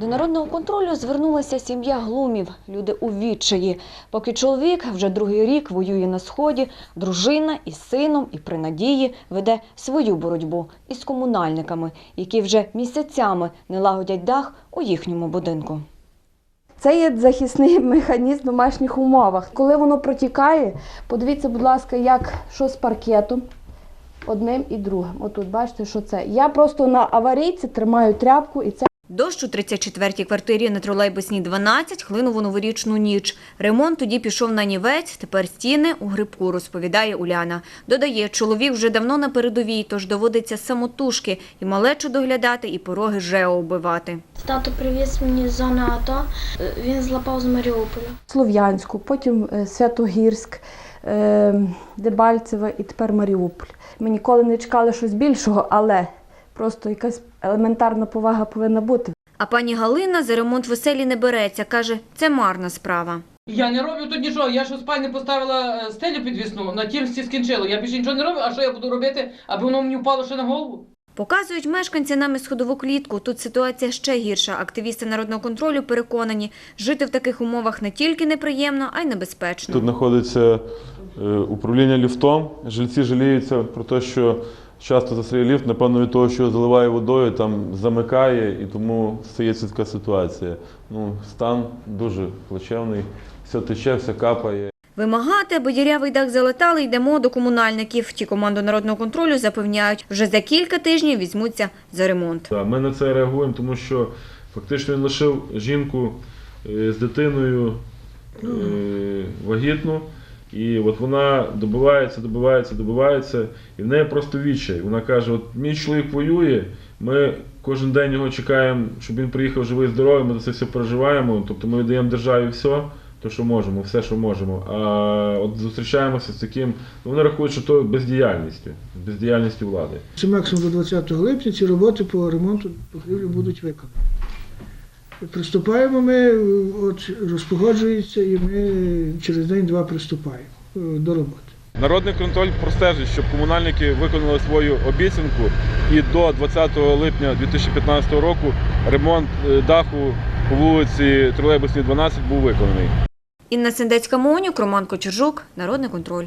До народного контролю звернулася сім'я глумів. Люди у відчаї. Поки чоловік вже другий рік воює на сході, дружина із сином і при надії веде свою боротьбу із комунальниками, які вже місяцями не лагодять дах у їхньому будинку. Це є захисний механізм в домашніх умовах. Коли воно протікає, подивіться, будь ласка, як що з паркетом одним і другим. Отут бачите, що це. Я просто на аварійці тримаю тряпку і це. Дощ у 34-й квартирі на тролейбусній 12 хлинув у новорічну ніч. Ремонт тоді пішов на нівець, тепер стіни у грибку, розповідає Уляна. Додає, чоловік вже давно на передовій, тож доводиться самотужки і малечу доглядати, і пороги ЖЕО оббивати. Тато привіз мені з зони АТО. Е, Він злапав з Маріуполя. Слов'янську, потім е, Святогірськ, е, Дебальцеве і тепер Маріуполь. Ми ніколи не чекали щось більшого, але просто якась елементарна повага повинна бути. А пані Галина за ремонт веселі не береться. Каже, це марна справа. Я не роблю тут нічого. Я ж у спальні поставила е, стелю підвісну, на тім всі скінчило. Я більше нічого не роблю, а що я буду робити, аби воно мені впало ще на голову? Показують мешканці нами сходову клітку. Тут ситуація ще гірша. Активісти народного контролю переконані, жити в таких умовах не тільки неприємно, а й небезпечно. Тут знаходиться е, управління ліфтом. Жильці жаліються про те, що часто застряє ліфт, напевно, від того, що заливає водою, там замикає, і тому стається така ситуація. Ну, стан дуже плачевний, все тече, все капає. Вимагати, аби дірявий дах залатали, йдемо до комунальників. Ті команду народного контролю запевняють, вже за кілька тижнів візьмуться за ремонт. Ми на це реагуємо, тому що фактично він лишив жінку е, з дитиною е, вагітну. І от вона добивається, добивається, добивається, і в неї просто відчай. Вона каже: от мій чоловік воює, ми кожен день його чекаємо, щоб він приїхав живий, здоровий, ми за це все переживаємо. Тобто ми віддаємо державі все, то, що можемо, все, що можемо. А от зустрічаємося з таким, ну вони рахують, що то бездіяльністю, бездіяльністю влади. Це максимум до 20 липня ці роботи по ремонту покрівлі будуть виконані. Приступаємо ми, от розпогоджується, і ми через день-два приступаємо е, до роботи. Народний контроль простежить, щоб комунальники виконали свою обіцянку і до 20 липня 2015 року ремонт е, даху по вулиці Тролейбусній 12 був виконаний. Інна Сендецька Монюк, Роман Кочержук, Народний контроль.